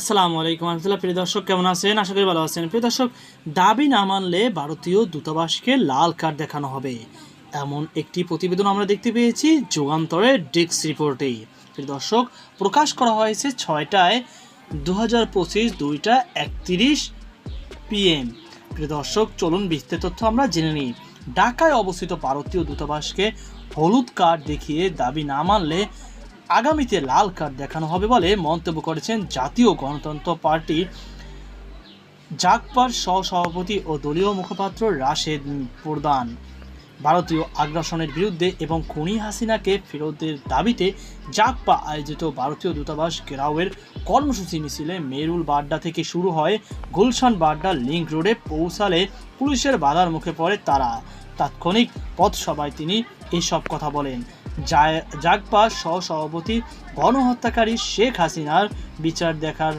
আসসালামু আলাইকুম রহমতুল্লাহ প্রিয় দর্শক, কেমন আছেন? আশা করি ভালো আছেন। প্রিয় দর্শক, দাবি না মানলে ভারতীয় দূতাবাসকে লাল কার্ড দেখানো হবে। এমন একটি প্রতিবেদন আমরা দেখতে পেয়েছি যুগান্তরের ডিস্ক রিপোর্টে প্রিয় দর্শক, প্রকাশ করা হয়েছে ছয়টায় দু হাজার পঁচিশ দুইটা একত্রিশ পিএম। প্রিয় দর্শক, চলুন বিস্তারিত তথ্য আমরা জেনে নিই। ঢাকায় অবস্থিত ভারতীয় দূতাবাসকে হলুদ কার্ড দেখিয়ে দাবি না মানলে আগামীতে লাল কার্ড দেখানো হবে বলে মন্তব্য করেছেন জাতীয় গণতন্ত্র পার্টি জাকপার সহসভাপতি ও দলীয় মুখপাত্র রাশেদ প্রধান। ভারতীয় আগ্রাসনের বিরুদ্ধে এবং খুনি হাসিনাকে ফেরতের দাবিতে জাকপা আয়োজিত ভারতীয় দূতাবাস ঘেরাওয়ের কর্মসূচি মিছিলে মেরুল বাড্ডা থেকে শুরু হয় গুলশান বাড্ডা, লিঙ্ক রোডে পৌঁছালে পুলিশের বাধার মুখে পড়ে তারা। তাৎক্ষণিক পথসভায় তিনি এসব কথা বলেন। জাগপা সহসভাপতি গণহত্যাকারী শেখ হাসিনার বিচার দেখার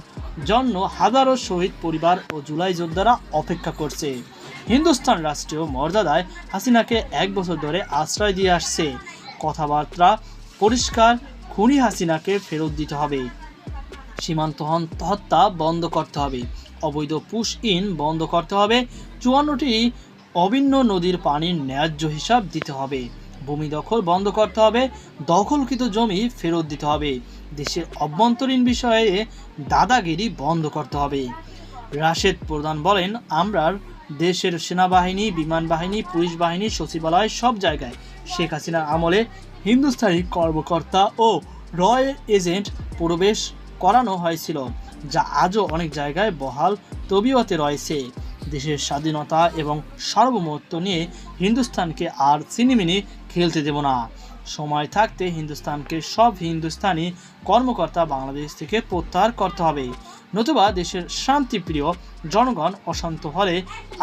জন্য হাজারো শহীদ পরিবার ও জুলাই যোদ্ধারা অপেক্ষা করছে। হিন্দুস্তান রাষ্ট্রীয় মর্যাদায় হাসিনাকে এক বছর ধরে আশ্রয় দিয়ে আসছে। কথাবার্তা পরিষ্কার, খুনি হাসিনাকে ফেরত দিতে হবে। সীমান্ত হত্যা বন্ধ করতে হবে। অবৈধ পুশ ইন বন্ধ করতে হবে। চুয়ান্নটি অভিন্ন নদীর পানির ন্যায্য হিসাব দিতে হবে। ভূমি দখল বন্ধ করতে হবে, দখলকৃত জমি ফেরত দিতে হবে। দেশের অভ্যন্তরীণ বিষয়ে দাদাগিরি বন্ধ করতে হবে। রাশেদ প্রধান বলেন, আমরা দেশের সেনাবাহিনী, বিমান বাহিনী, পুলিশ বাহিনী, সচিবালয় সব জায়গায় শেখ হাসিনার আমলে হিন্দুস্তানি কর্মকর্তা ও রয় এজেন্ট প্রবেশ করানো হয়েছিল, যা আজও অনেক জায়গায় বহাল তবিয়তে রয়েছে। দেশের স্বাধীনতা এবং সার্বভৌমত্ব নিয়ে হিন্দুস্তানকে আর সিনেমিনি খেলতে দেব না। সময় থাকতে হিন্দুস্তানকে সব হিন্দুস্তানি কর্মকর্তা বাংলাদেশ থেকে প্রত্যাহার করতে হবে। নতুবা দেশের শান্তিপ্রিয় জনগণ অশান্ত হলে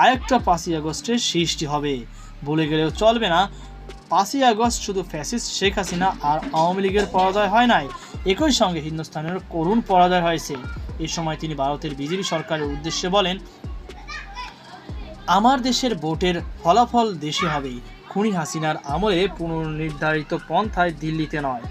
আরেকটা পাঁচই আগস্টের সৃষ্টি হবে। বলে গেলেও চলবে না। পাঁচই আগস্ট শুধু ফ্যাসিস্ট শেখ হাসিনা আর আওয়ামী লীগের পরাজয় হয় নাই, একই সঙ্গে হিন্দুস্তানের করুণ পরাজয় হয়েছে। এ সময় তিনি ভারতের বিজেপি সরকারের উদ্দেশ্যে বলেন আমার দেশের ভোটের ফলাফল দেশে হবে খুনি হাসিনার আমলে পুনর্নির্ধারিত পন্থায় দিল্লিতে নয়।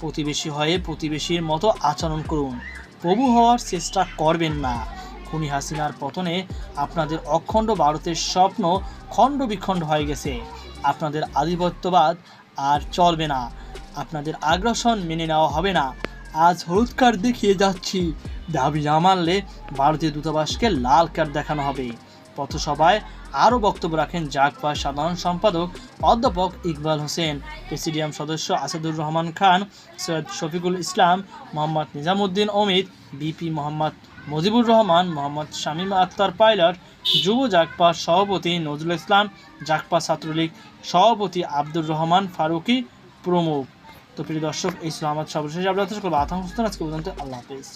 প্রতিবেশী হয়ে প্রতিবেশীর মতো আচরণ করুন। প্রভু হওয়ার চেষ্টা করবেন না। খুনি হাসিনার পতনে আপনাদের অখণ্ড ভারতের স্বপ্ন খণ্ড বিখণ্ড হয়ে গেছে। আপনাদের আধিপত্যবাদ আর চলবে না। আপনাদের আগ্রাসন মেনে নেওয়া হবে না। আজ হলুদ কার্ড দেখিয়ে যাচ্ছি। দাবি না মানলে ভারতীয় দূতাবাসকে লাল কার্ড দেখানো হবে। পথসভায় আরও বক্তব্য রাখেন জাগপা সাধারণ সম্পাদক অধ্যাপক ইকবাল হোসেন। প্রেসিডিয়াম সদস্য আসাদুর রহমান খান, সৈয়দ শফিকুল ইসলাম, মোহাম্মদ নিজামুদ্দিন অমিত, বিপি মোহাম্মদ মজিবুর রহমান, মোহাম্মদ শামীম আক্তার পাইলট, যুব জাগপা সভাপতি নজরুল ইসলাম জাগপা ছাত্রলীগ সভাপতি আব্দুর রহমান ফারুকি প্রমুখ। তো প্রিয় দর্শক, এই ছিল আমার সর্বশেষ আপনাদের আতঙ্ক আজকে পর্যন্ত আল্লাহ হাফিজ।